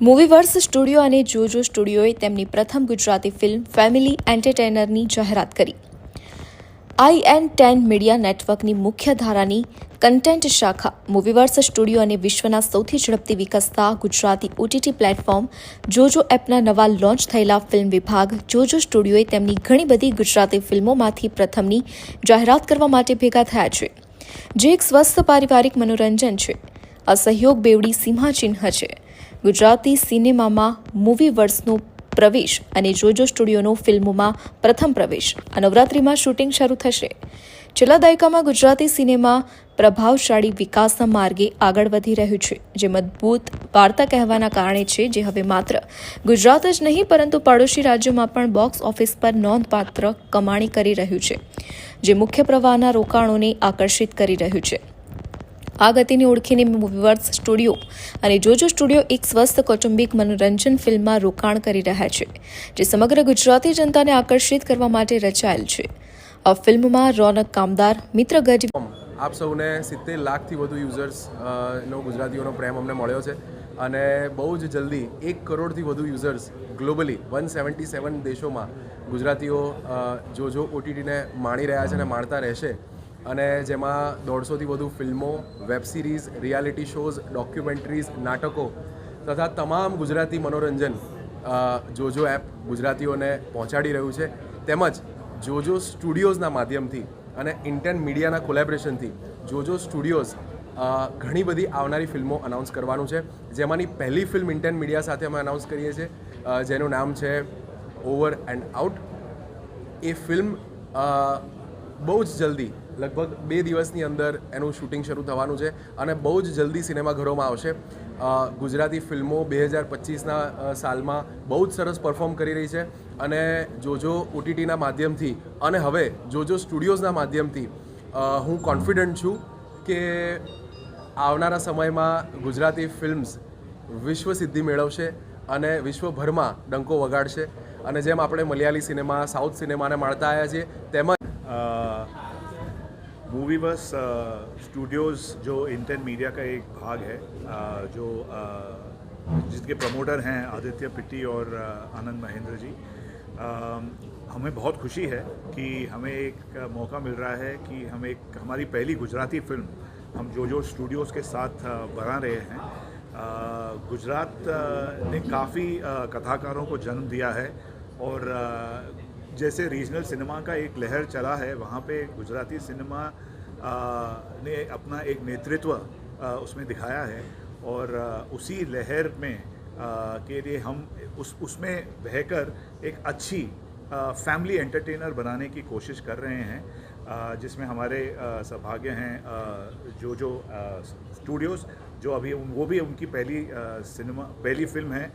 મૂવીવર્સ studio અને જોજો સ્ટુડિયોએ તેમની પ્રથમ ગુજરાતી ફિલ્મ ફેમિલી એન્ટરટેનરની જાહેરાત કરી. આઈ એન ટેન મીડિયા નેટવર્કની મુખ્ય ધારાની કન્ટેન્ટ શાખા મૂવીવર્સ સ્ટુડિયો અને વિશ્વના સૌથી ઝડપથી વિકસતા ગુજરાતી ઓટીટી પ્લેટફોર્મ, જોજો એપના નવા લોન્ચ થયેલા ફિલ્મ વિભાગ, જોજો સ્ટુડિયોએ તેમની ઘણી બધી ગુજરાતી ફિલ્મોમાંથી પ્રથમની જાહેરાત કરવા માટે ભેગા થયા છે. જે એક સ્વસ્થ પારિવારિક મનોરંજન છે. આ સહયોગ બેવડી સીમાચિહ્ન છે. ગુજરાતી સિનેમામાં મૂવી વર્ષનો પ્રવેશ અને જોજો સ્ટુડિયોનો ફિલ્મોમાં પ્રથમ પ્રવેશ. આ નવરાત્રિમાં શૂટિંગ શરૂ થશે. છેલ્લા દાયકામાં ગુજરાતી સિનેમા પ્રભાવશાળી વિકાસના માર્ગે આગળ વધી રહ્યું છે, જે મજબૂત વાર્તા કહેવાના કારણે છે, જે હવે માત્ર ગુજરાત જ નહીં, પરંતુ પડોશી રાજ્યોમાં પણ બોક્સ ઓફિસ પર નોંધપાત્ર કમાણી કરી રહ્યું છે, જે મુખ્ય પ્રવાહના રોકાણોને આકર્ષિત કરી રહ્યું છે. આ ગતિની ઓળખીને મૂવીવર્સ સ્ટુડિયો અને જોજો સ્ટુડિયો એક સ્વસ્થ કૌટુંબિક મનોરંજન ફિલ્મમાં રોકાણ કરી રહ્યા છે, જે સમગ્ર ગુજરાતી જનતાને આકર્ષિત કરવા માટે રચાયેલ છે. આ ફિલ્મમાં રોનક કામદાર, મિત્ર ગઢવી આપ સૌને સિત્તેર લાખથી વધુ યુઝર્સ નો ગુજરાતીઓનો પ્રેમ અમને મળ્યો છે અને બહુ જ જલ્દી એક કરોડથી વધુ users globally one seventy seven દેશોમાં ગુજરાતીઓ જો જો ઓટીટીને માણી રહ્યા છે અને માણતા રહેશે. અને જેમાં દોઢસોથી વધુ ફિલ્મો web series reality shows documentaries નાટકો તથા તમામ ગુજરાતી મનોરંજન જોજો એપ ગુજરાતીઓને પહોંચાડી રહ્યું છે. તેમજ જોજો સ્ટુડિયોઝના માધ્યમથી અને ઇન્ટેન મીડિયાના કોલેબરેશનથી જોજો સ્ટુડિયોઝ ઘણી બધી આવનારી ફિલ્મો અનાઉન્સ કરવાનું છે. જેમાંની પહેલી ફિલ્મ ઇન્ટેન મીડિયા સાથે અમે અનાઉન્સ કરીએ છીએ જેનું નામ છે ઓવર એન્ડ આઉટ એ ફિલ્મ બહુ જ જલ્દી, લગભગ બે દિવસની અંદર એનું શૂટિંગ શરૂ થવાનું છે અને બહુ જ જલ્દી સિનેમાઘરોમાં આવશે. ગુજરાતી ફિલ્મો બે હજાર પચીસના સાલમાં બહુ જ સરસ પરફોર્મ કરી રહી છે અને જોજો ઓટીટીના માધ્યમથી અને હવે જોજો સ્ટુડિયોઝના માધ્યમથી હું કોન્ફિડન્ટ છું કે આવનારા સમયમાં ગુજરાતી ફિલ્મ્સ વિશ્વ સિદ્ધિ મેળવશે અને વિશ્વભરમાં ડંકો વગાડશે. અને જેમ આપણે મલયાલી સિનેમા, સાઉથ સિનેમાને માણતા આવ્યા છીએ તેમજ मूवी बस स्टूडियोज़ जो इंटेन मीडिया का एक भाग है अ, जो अ, जिसके प्रमोटर हैं आदित्य पिट्टी और आनंद महेंद्र जी। अ, हमें बहुत खुशी है कि हमें एक मौका मिल रहा है कि हम एक हमारी पहली गुजराती फ़िल्म हम जो जो स्टूडियोज़ के साथ बना रहे हैं। गुजरात ने काफ़ी कथाकारों को जन्म दिया है और जैसे रीजनल सिनेमा का एक लहर चला है वहाँ पे गुजराती सिनेमा ने अपना एक नेतृत्व उसमें दिखाया है और उसी लहर में अ, के लिए हम उस उसमें बहकर एक अच्छी फैमिली एंटरटेनर बनाने की कोशिश कर रहे हैं जिसमें हमारे सौभाग्य हैं जो जो स्टूडियोज़ जो अभी वो भी उनकी पहली सिनेमा पहली फ़िल्म है